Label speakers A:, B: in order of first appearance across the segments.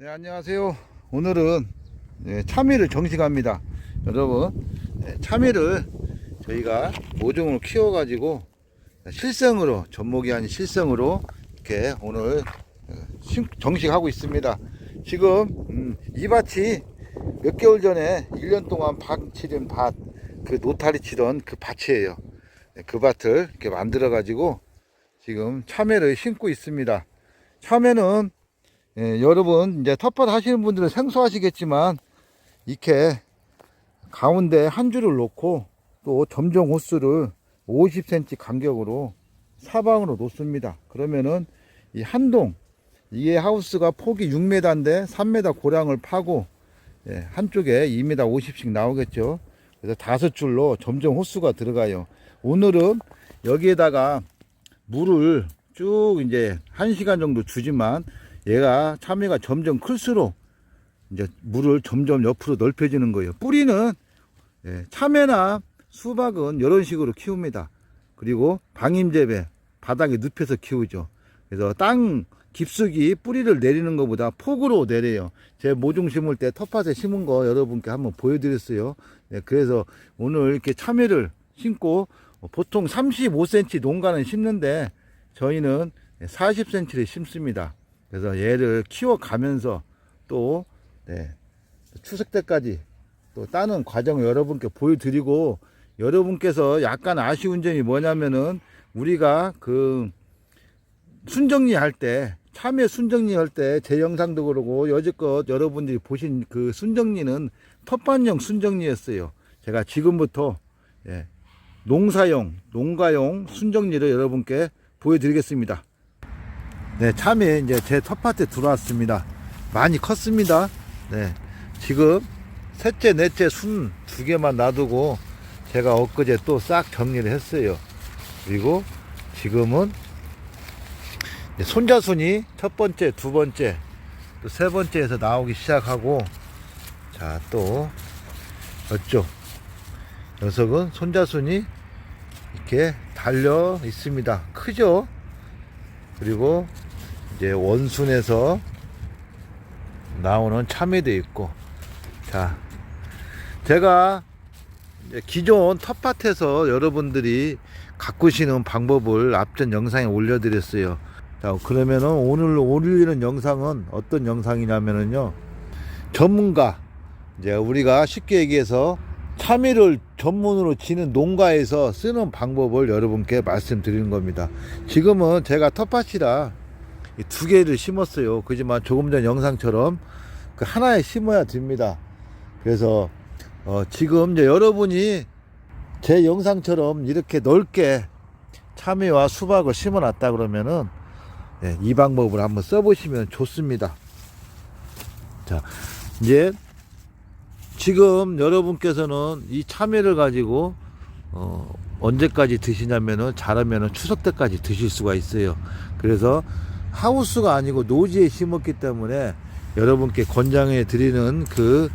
A: 네 안녕하세요. 오늘은 네, 참외를 정식합니다. 여러분 네, 참외를 저희가 모종으로 키워 가지고 실생으로 접목이 아닌 실생으로 이렇게 오늘 어, 심- 정식하고 있습니다. 지금 음, 이 밭이 몇 개월 전에 1년 동안 밭 치른 밭 그 노타리 치던 그 밭이에요. 네, 그 밭을 이렇게 만들어 가지고 지금 참외를 심고 있습니다. 참외는 예, 여러분 이제 텃밭 하시는 분들은 생소하시겠지만 이렇게 가운데 한 줄을 놓고 또 점정 호스를 50cm 간격으로 사방으로 놓습니다. 그러면은 이 한동 이게 하우스가 폭이 6m인데 3m 고량을 파고 예, 한쪽에 2m 50씩 나오겠죠. 그래서 다섯 줄로 점정 호스가 들어가요. 오늘은 여기에다가 물을 쭉 이제 한 시간 정도 주지만 얘가 참외가 점점 클수록 이제 물을 점점 옆으로 넓혀지는 거예요. 뿌리는 예, 참외나 수박은 이런 식으로 키웁니다. 그리고 방임재배 바닥에 눕혀서 키우죠. 그래서 땅 깊숙이 뿌리를 내리는 것보다 폭으로 내려요. 제 모종 심을 때 텃밭에 심은 거 여러분께 한번 보여드렸어요. 예, 그래서 오늘 이렇게 참외를 심고 보통 35cm 농가는 심는데 저희는 40cm를 심습니다. 그래서 얘를 키워가면서 또 네, 추석 때까지 또 따는 과정을 여러분께 보여드리고 여러분께서 약간 아쉬운 점이 뭐냐면은 우리가 그 순정리 할때 참외 순정리 할 때 제 영상도 그러고 여지껏 여러분들이 보신 그 순정리는 텃밭용 순정리였어요. 제가 지금부터 예, 농사용, 농가용 순정리를 여러분께 보여드리겠습니다. 네, 참외 이제 제 텃밭에 들어왔습니다. 많이 컸습니다. 네, 지금 셋째, 넷째 순 두 개만 놔두고 제가 엊그제 또 싹 정리를 했어요. 그리고 지금은 손자순이 첫 번째, 두 번째, 또 세 번째에서 나오기 시작하고 자, 또 어쪽 녀석은 손자순이 이렇게 달려 있습니다. 크죠? 그리고 이제 원순에서 나오는 참외도 있고 자 제가 기존 텃밭에서 여러분들이 가꾸시는 방법을 앞전 영상에 올려드렸어요 자 그러면은 오늘 올리는 영상은 어떤 영상이냐면은요 전문가 이제 우리가 쉽게 얘기해서 참외를 전문으로 지는 농가에서 쓰는 방법을 여러분께 말씀드리는 겁니다. 지금은 제가 텃밭이라 이 두 개를 심었어요. 그지만 조금 전 영상처럼 그 하나에 심어야 됩니다. 그래서 어 지금 이제 여러분이 제 영상처럼 이렇게 넓게 참외와 수박을 심어 놨다 그러면은 예, 이 방법을 한번 써보시면 좋습니다. 자, 이제 지금 여러분께서는 이 참외를 가지고 어, 언제까지 드시냐면은 자라면은 추석 때까지 드실 수가 있어요. 그래서 하우스가 아니고 노지에 심었기 때문에 여러분께 권장해 드리는 그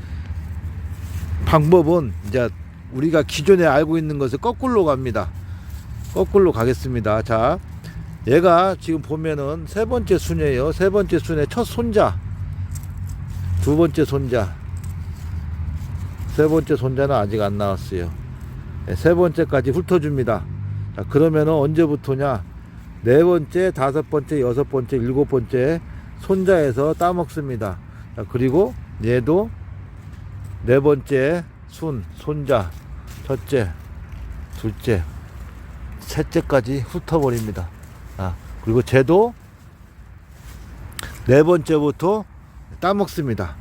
A: 방법은 이제 우리가 기존에 알고 있는 것을 거꾸로 갑니다. 거꾸로 가겠습니다. 자, 얘가 지금 보면은 세 번째 순이에요. 세 번째 순의 첫 손자, 두 번째 손자, 세 번째 손자는 아직 안 나왔어요. 네, 세 번째까지 훑어줍니다. 자, 그러면은 언제부터냐? 네 번째, 다섯 번째, 여섯 번째, 일곱 번째 손자에서 따먹습니다. 자, 그리고 얘도 네 번째 순, 손자, 첫째, 둘째, 셋째까지 훑어버립니다. 아, 그리고 쟤도 네 번째부터 따먹습니다.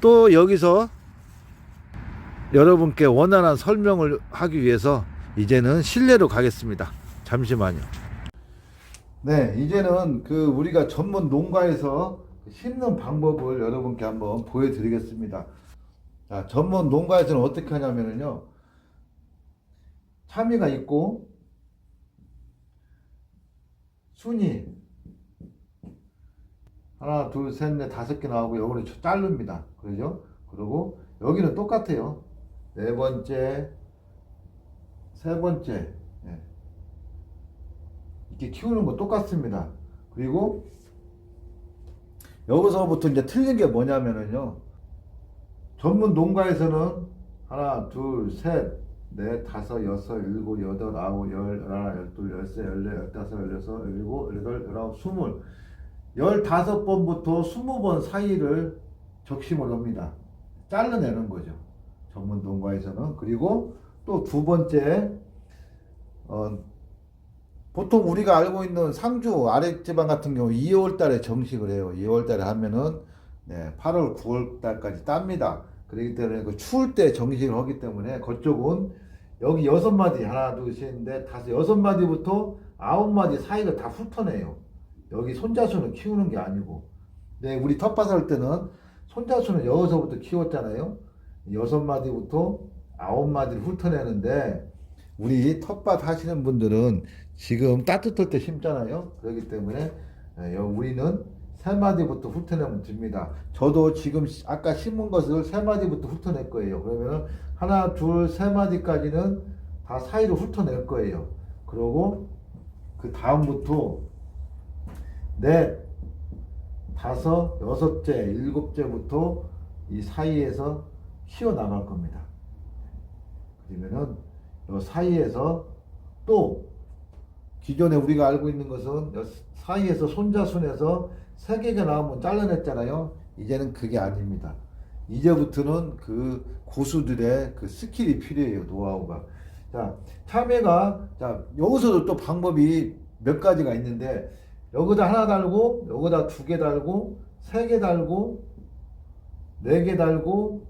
A: 또 여기서 여러분께 원활한 설명을 하기 위해서 이제는 실내로 가겠습니다. 잠시만요. 네, 이제는 그 우리가 전문 농가에서 심는 방법을 여러분께 한번 보여드리겠습니다. 자, 전문 농가에서는 어떻게 하냐면요. 참이가 있고, 순이, 하나, 둘, 셋, 넷, 다섯 개 나오고, 여기는 자릅니다. 그러죠? 그리고 여기는 똑같아요. 네 번째, 세 번째, 예. 이렇게 키우는 거 똑같습니다. 그리고 여기서부터 이제 틀린 게 뭐냐면은요. 전문 농가에서는 하나, 둘, 셋, 넷, 다섯, 여섯, 일곱, 여덟, 아홉, 열, 열하나, 열둘, 열세, 열네, 열다섯, 열여섯, 열일곱, 열여덟, 열아홉, 스물. 열다섯 번부터 스무 번 사이를 적심을 합니다. 잘라내는 거죠. 전문 농가에서는. 그리고 또 두 번째, 어, 보통 우리가 알고 있는 상주 아랫지방 같은 경우 2월 달에 정식을 해요. 2월 달에 하면은 네, 8월, 9월 달까지 땁니다. 그렇기 때문에 그 추울 때 정식을 하기 때문에 그쪽은 여기 여섯 마디 하나 둘셋넷 다섯 여섯 마디부터 아홉 마디 사이를 다 훑어내요. 여기 손자수는 키우는 게 아니고. 네, 우리 텃밭 할 때는 손자수는 여기서부터 키웠잖아요. 여섯 마디부터 아홉 마디를 훑어내는데 우리 텃밭 하시는 분들은 지금 따뜻할 때 심잖아요. 그렇기 때문에 예, 여- 우리는 세 마디부터 훑어내면 됩니다. 저도 지금 시- 아까 심은 것을 세 마디부터 훑어낼 거예요. 그러면은 하나, 둘, 세 마디까지는 다 사이로 훑어낼 거예요. 그러고 그 다음부터 넷, 다섯, 여섯째, 일곱째부터 이 사이에서 키워 나갈 겁니다. 그러면은 요 사이에서 또 기존에 우리가 알고 있는 것은 요 사이에서 손자순에서 세 개가 나오면 잘라냈잖아요. 이제는 그게 아닙니다. 이제부터는 그 고수들의 그 스킬이 필요해요. 노하우가. 자, 참외가 자 여기서도 또 방법이 몇 가지가 있는데 여기다 하나 달고 여기다 두 개 달고 세 개 달고 네 개 달고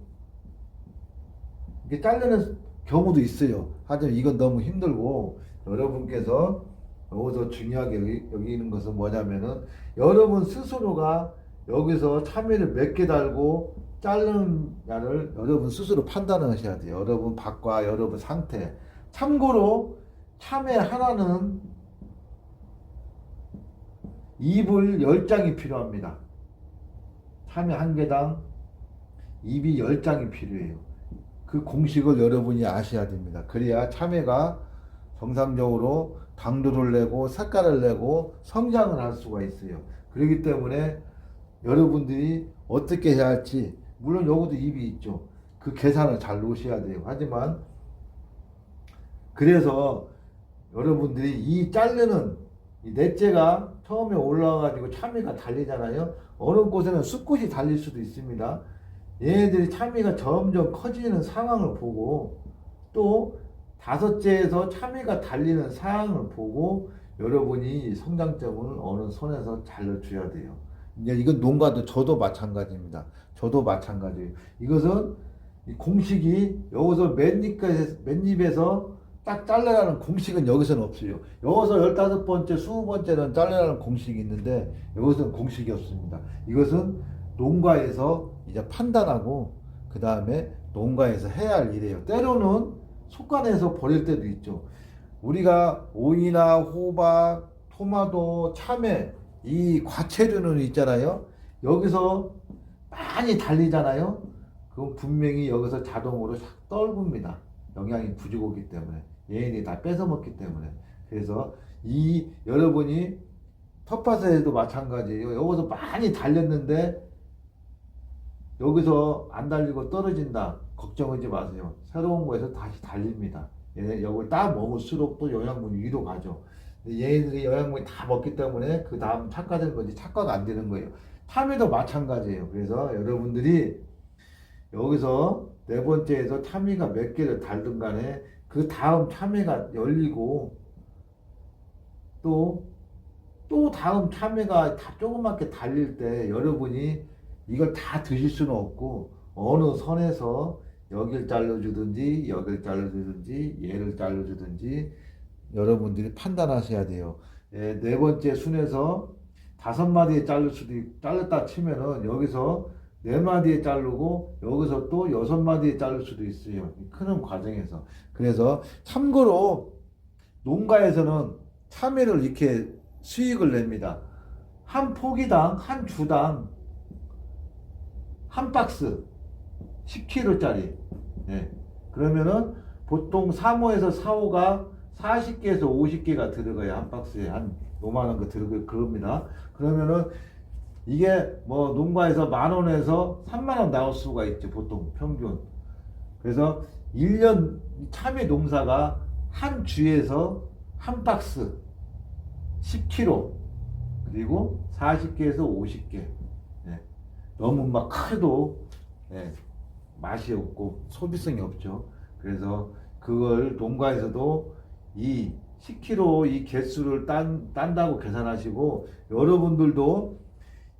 A: 이게 잘리는 경우도 있어요. 하지만 이건 너무 힘들고 여러분께서 여기서 중요하게 여기, 여기는 것은 뭐냐면은 여러분 스스로가 여기서 참외를 몇 개 달고 자르느냐를 여러분 스스로 판단하셔야 돼요. 여러분 밖과 여러분 상태. 참고로 참외 하나는 잎을 10장이 필요합니다. 참외 한 개당 잎이 10장이 필요해요. 그 공식을 여러분이 아셔야 됩니다. 그래야 참외가 정상적으로 당도를 내고 색깔을 내고 성장을 할 수가 있어요. 그렇기 때문에 여러분들이 어떻게 해야 할지 물론 여기도 입이 있죠. 그 계산을 잘 놓으셔야 돼요. 하지만 그래서 여러분들이 이 자르는 이 넷째가 처음에 올라와가지고 참외가 달리잖아요. 어느 곳에는 수꽃이 달릴 수도 있습니다. 얘네들이 참외가 점점 커지는 상황을 보고 또 다섯째에서 참외가 달리는 상황을 보고 여러분이 성장점을 어느 손에서 잘라줘야 돼요. 이건 농가도 저도 마찬가지입니다. 저도 마찬가지예요. 이것은 이 공식이 여기서 맨입에서 딱 잘라라는 공식은 여기서는 없어요. 여기서 열다섯 번째, 스무 번째는 잘라라는 공식이 있는데 여기서는 공식이 없습니다. 이것은 농가에서 이제 판단하고 그 다음에 농가에서 해야 할 일이에요. 때로는 속간에서 버릴 때도 있죠. 우리가 오이나 호박, 토마토, 참외 이 과채류는 있잖아요. 여기서 많이 달리잖아요. 그건 분명히 여기서 자동으로 싹 떨굽니다. 영양이 부족하기 때문에 얘네들이 다 뺏어 먹기 때문에 그래서 이 여러분이 텃밭에도 마찬가지예요. 여기서 많이 달렸는데 여기서 안 달리고 떨어진다. 걱정하지 마세요. 새로운 거에서 다시 달립니다. 얘네 여기 딱 먹을수록 또 영양분이 위로 가죠. 얘네들이 영양분이 다 먹기 때문에 그 다음 착화되는 건지 착화가 안 되는 거예요. 참외도 마찬가지예요. 그래서 여러분들이 여기서 네 번째에서 참외가 몇 개를 달든 간에 그 다음 참외가 열리고 또, 또 다음 참외가 다 조그맣게 달릴 때 여러분이 이걸 다 드실 수는 없고 어느 선에서 여길 잘라주든지 여길 잘라주든지 얘를 잘라주든지 여러분들이 판단하셔야 돼요. 예, 네 번째 순에서 다섯 마디에 자를 수도 있, 잘랐다 치면은 여기서 네 마디에 자르고 여기서 또 여섯 마디에 자를 수도 있어요. 이 크는 과정에서. 그래서 참고로 농가에서는 참외를 이렇게 수익을 냅니다. 한 포기당 한 주당 한 박스 10kg짜리. 네. 그러면은 보통 3호에서 4호가 40개에서 50개가 들어가요. 한 박스에 한 요만한 거 들어가요. 그럽니다. 그러면은 이게 뭐 농가에서 만 원에서 3만 원 나올 수가 있죠 보통 평균 그래서 1년 참외 농사가 한 주에서 한 박스 10kg 그리고 40개에서 50개 예. 너무 막 커도 예, 맛이 없고 소비성이 없죠 그래서 그걸 농가에서도 이 10kg 이 개수를 딴, 딴다고 계산하시고 여러분들도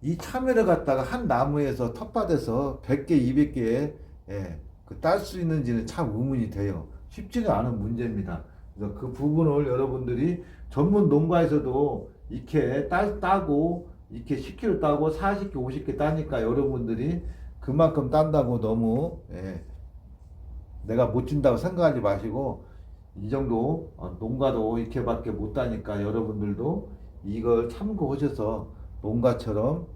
A: 이 참외를 갖다가 한 나무에서 텃밭에서 100개, 200개 예, 그딸 수 있는지는 참 의문이 돼요. 쉽지가 않은 문제입니다. 그래서 그 부분을 여러분들이 전문 농가에서도 이렇게 따, 따고 이렇게 10kg 따고 40개, 50개 따니까 여러분들이 그만큼 딴다고 너무 예, 내가 못 준다고 생각하지 마시고 이 정도 어, 농가도 이렇게밖에 못 따니까 여러분들도 이걸 참고하셔서 농가처럼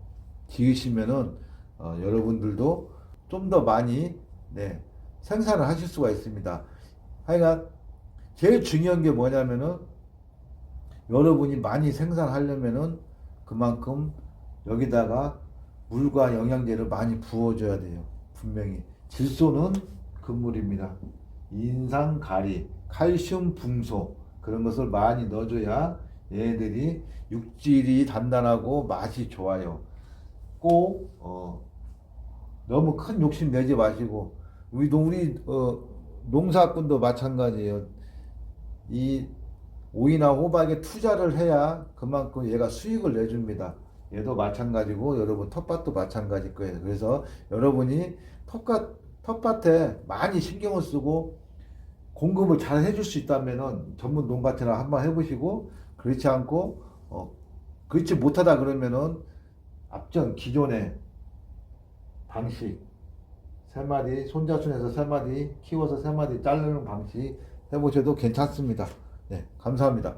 A: 지으시면은 어, 여러분들도 좀 더 많이 네, 생산을 하실 수가 있습니다. 하여간 제일 중요한 게 뭐냐면은 여러분이 많이 생산하려면은 그만큼 여기다가 물과 영양제를 많이 부어줘야 돼요. 분명히 질소는 금물입니다. 인상 가리, 칼슘 붕소 그런 것을 많이 넣어줘야 얘네들이 육질이 단단하고 맛이 좋아요. 꼭 어, 너무 큰 욕심 내지 마시고 우리 농- 우리 어, 농사꾼도 마찬가지예요. 이 오이나 호박에 투자를 해야 그만큼 얘가 수익을 내줍니다. 얘도 마찬가지고 여러분 텃밭도 마찬가지일 거예요. 그래서 여러분이 텃밭 텃밭에 많이 신경을 쓰고 공급을 잘 해줄 수 있다면은 전문 농가처럼 한번 해보시고 그렇지 않고 어 그렇지 못하다 그러면은 앞전 기존의 방식 세 마리 손자순에서 세 마리 키워서 세 마리 자르는 방식 해보셔도 괜찮습니다. 네, 감사합니다.